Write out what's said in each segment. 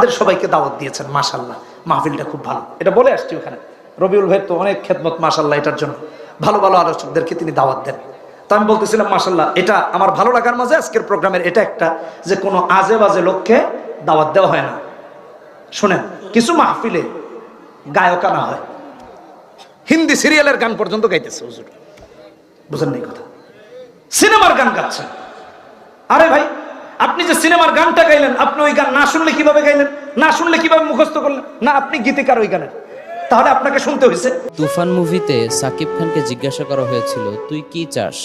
আমাদের সবাইকে দাওয়াত দিয়েছেন মাশাল্লাহ মাহফিলটা খুব ভালো। এটা বলে আসছি ওখানে। রবিউল ভাই তো অনেক খেদমত মাশাল্লাহ এটার জন্য। ভালো ভালো আলোচকদেরকে তিনি দাওয়াত দেন। তো আমি বলতেছিলাম মাশাল্লাহ এটা আমার ভালো লাগার মাঝে আজকের প্রোগ্রামের এটা একটা যে কোনো আজে বাজে লোককে দাওয়াত দেওয়া হয় না। শোনেন, কিছু মাহফিলে গায়কানা হয়। হিন্দি সিরিয়ালের গান পর্যন্ত গাইতেছে হুজুর। বুঝেন নাই কথা? সিনেমার গান গাচ্ছেন আরে ভাই, আপনি যে সিনেমার গানটা গাইলেন, আপনি ওই গান শুনলে কীভাবে গাইলেন? না শুনলে কীভাবে মুখস্থ করলেন? না, আপনি গীতিকার ওই গানের। তাহলে আপনাকে শুনতে হয়েছে। তুফান মুভিতে সাকিব খানকে জিজ্ঞাসা করা হয়েছিল, তুই কি চাস?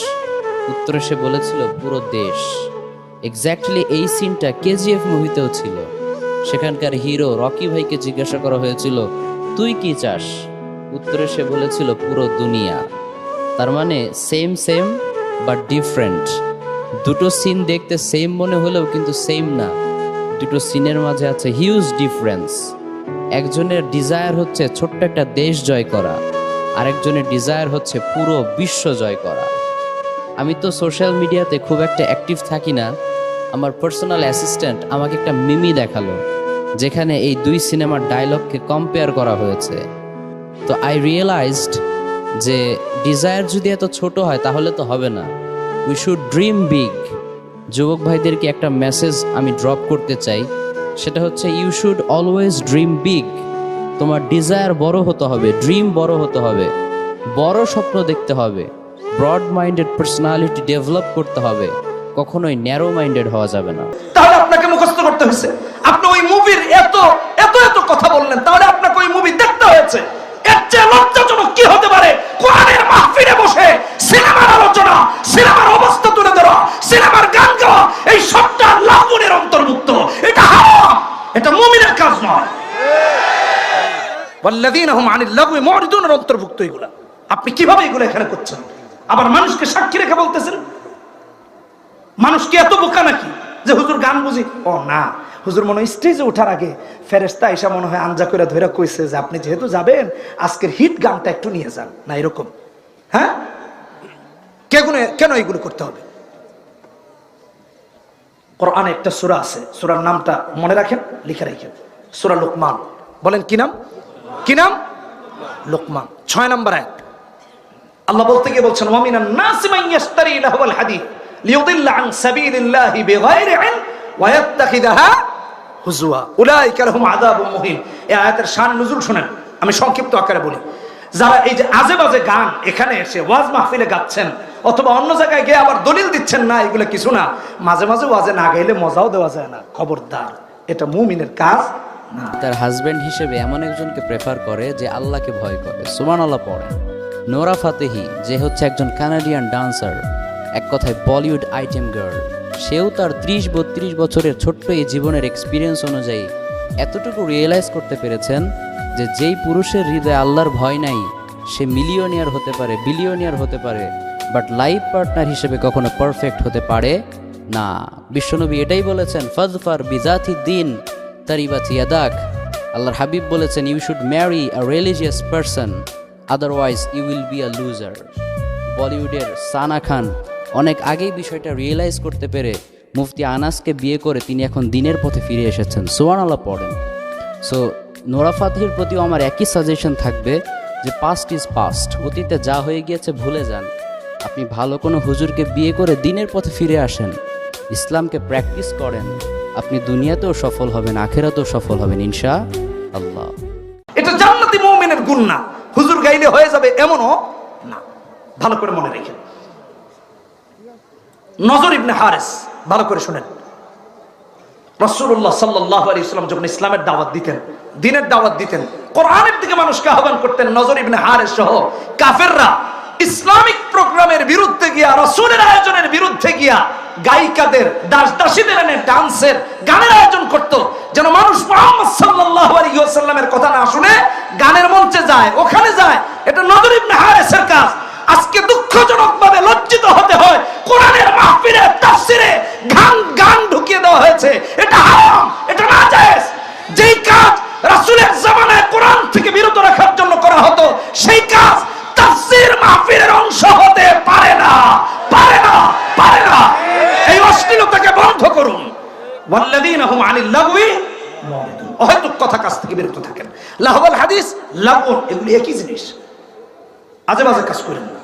উত্তরে সে বলেছিল, পুরো দেশ। এক্স্যাক্টলি এই সিনটা কেজিএফ মুভিতেও ছিল। সেখানকার হিরো রকি ভাইকে জিজ্ঞাসা করা হয়েছিল, তুই কি চাস? উত্তরে সে বলেছিল, পুরো দুনিয়া। তার মানে সেম সেম বাট ডিফারেন্ট দুটো সিন দেখতে সেম মনে হলেও কিন্তু সেম না। দুটো সিনের মাঝে আছে হিউজ ডিফারেন্স। একজনের ডিজায়ার হচ্ছে ছোট্ট একটা দেশ জয় করা, আরেকজনের ডিজায়ার হচ্ছে পুরো বিশ্ব জয় করা। আমি তো সোশ্যাল মিডিয়াতে খুব একটা অ্যাক্টিভ থাকি না, আমার পার্সোনাল অ্যাসিস্ট্যান্ট আমাকে একটা মিমি দেখাল, যেখানে এই দুই সিনেমার ডায়লগকে কম্পেয়ার করা হয়েছে। তো আই রিয়েলাইজড যে ডিজায়ার যদি এত ছোট হয় তাহলে তো হবে না। উই শুড ড্রিম বিগ যুবক ভাইদেরকে একটা মেসেজ আমি ড্রপ করতে চাই। সেটা হচ্ছে you should always dream big তোমার ডিজায়ার বড় হতে হবে ড্রিম বড় হতে হবে। বড় স্বপ্ন দেখতে হবে। ব্রড মাইন্ডেড পার্সোনালিটি ডেভেলপ করতে হবে। কখনোই ন্যারো মাইন্ডেড হওয়া যাবে না। তাহলে আপনাকে মুখস্থ করতে হয়েছে। আপনি ওই মুভির এত এত এত কথা বললেন, তাহলে আপনাকে ওই মুভি দেখতে হয়েছে। এর চেয়ে লজ্জাজনক কি হতে পারে? কোরআনের মাহফিলে বসে সিনেমার আলোচনা, সিনেমার অবস্থা তুলে ধরা, সিনেমার গান গাওয়া এই সবটা লাগুনের অন্তর্ভুক্ত এটা হারাম এটা মুমিনের কাজ নয় অন্তর্ভুক্ত এগুলা। আপনি কীভাবে এগুলো এখানে করছেন? আবার মানুষকে সাক্ষী রেখে বলতেছেন? এত বোকা নাকি যে হুজুর গান বুঝি? ও না। হুজুর মনে স্টেজে ওঠার আগে ফেরেস্তা এসা মনে হয় আঞ্জা করে ধরে কইছে যে আপনি যেহেতু যাবেন, আজকের হিট গানটা একটু নিয়ে যান। না, এরকম। হ্যাঁ? কেগুনে কেন এগুলো করতে হবে? কোরআনে একটা সূরা আছে। সূরার নামটা মনে রাখেন? লিখে রাখেন। সূরা লোকমান। বলেন কি নাম? কি নাম? লোকমান। ছয় নম্বর এক আল্লাহ বলতে গিয়ে বলছেন লিয়ুদিল্লা আন সাবিলিল্লাহি বিগাইরি ইলম ওয়া হুজুয়া উলাইকা লাহুম আযাবুম মুহিন এই আয়াতের শান নুজুল শুনেন। আমি সংক্ষিপ্ত আকারে বলি। যারা এই যে আজে বাজে গান এখানে এসে ওয়াজ মাহফিলে গাচ্ছেন অথবা অন্য জায়গায় গিয়ে আবার দলিল দিচ্ছেন না, এগুলো কিছু না, মাঝে মাঝে ওয়াজে না গাইলে মজাও দেওয়া যায় না। খবরদার, এটা মুমিনের কাজ। তার হাজবেন্ড হিসেবে এমন একজনকে প্রেফার করে যে আল্লাহকে ভয় করে। সুমান আল্লাহ পড়ে। নোরা ফাতেহি, যে হচ্ছে একজন কানাডিয়ান ডান্সার এক কথায় বলিউড আইটেম গার্ল সেও তার ত্রিশ বত্রিশ বছরের ছোট্ট এই জীবনের এক্সপিরিয়েন্স অনুযায়ী এতটুকু রিয়েলাইজ করতে পেরেছেন যে যেই পুরুষের হৃদয়ে আল্লাহর ভয় নাই, সে মিলিয়নিয়ার হতে পারে বিলিয়নিয়ার হতে পারে বাট লাইফ পার্টনার হিসেবে কখনো পারফেক্ট হতে পারে না। বিশ্বনবী এটাই বলেছেন, ফজফার বিজাথি দিন তারিবাতি ইয়াদাক। আল্লাহর হাবিব বলেছেন you should marry a religious person otherwise you will be a loser বলিউডের সানা খান অনেক আগেই বিষয়টা রিয়েলাইজ করতে পেরে মুফতি আনাসকে বিয়ে করে তিনি এখন দিনের পথে ফিরে এসেছেন। সোয়ান আল্লাহ পড়েন। সো নোরা ফাতিহির প্রতিও আমার একই সাজেশন থাকবে যে পাস্ট ইজ পাস্ট অতীতে যা হয়ে গিয়েছে ভুলে যান। আপনি ভালো কোনো হুজুরকে বিয়ে করে দিনের পথে ফিরে আসেন। ইসলামকে প্র্যাকটিস করেন। আপনি দুনিয়াতেও সফল হবেন, আখেরাতেও সফল হবেন, ইনশা আল্লাহ। এটা জান্নাতি মুমিনের গুণ না হুজুর গাইলে হয়ে যাবে এমনও না। ভালো করে মনে রেখেন। নজর ইবনে হারেস, ভালো করে শুনেন। রসুল্লাহ সাল্লাহ আলী ইসলাম যখন ইসলামের দাওয়াত দিতেন, দিনের দাওয়াত দিতেন, কোরআনের দিকে মানুষকে আহ্বান করতেন, নজর ইবনে হারেস সহ কাফেররা ইসলামিক প্রোগ্রামের বিরুদ্ধে গিয়া, রসুলের আয়োজনের বিরুদ্ধে গিয়া গায়িকাদের দাস দাসীদের এনে ডান্সের গানের আয়োজন করত। যেন মানুষ মোহাম্মদ সাল্লাল্লাহু আলাইহি ওয়াসাল্লামের কথা না শুনে গানের মঞ্চে যায়, ওখানে যায়। এটা নজর ইবনে হারেসের কাজ। আজকে দুঃখজনক ভাবে লজ্জিত হতে হয়, কোরআনের মাহফিলে, তাফসিরে গান গান ঢুকিয়ে দেওয়া হয়েছে। এটা হারাম এটা নাজায়েজ যেই কাজ রাসূলের জামানায় কোরআন থেকে বিরত রাখার জন্য করা হতো সেই কাজ তাফসির মাহফিলের অংশ হতে পারে না পারে না পারে না এই অশ্লীলতাকে বন্ধ করুন ওয়াল্লাযীনা হুম আনিল লাগwi অহেতুক কথা কাছ থেকে বিরত থাকেন। লাহবাল হাদিস লাগুন এগুলি একই জিনিস। আজে বাজে কাজ করেন না।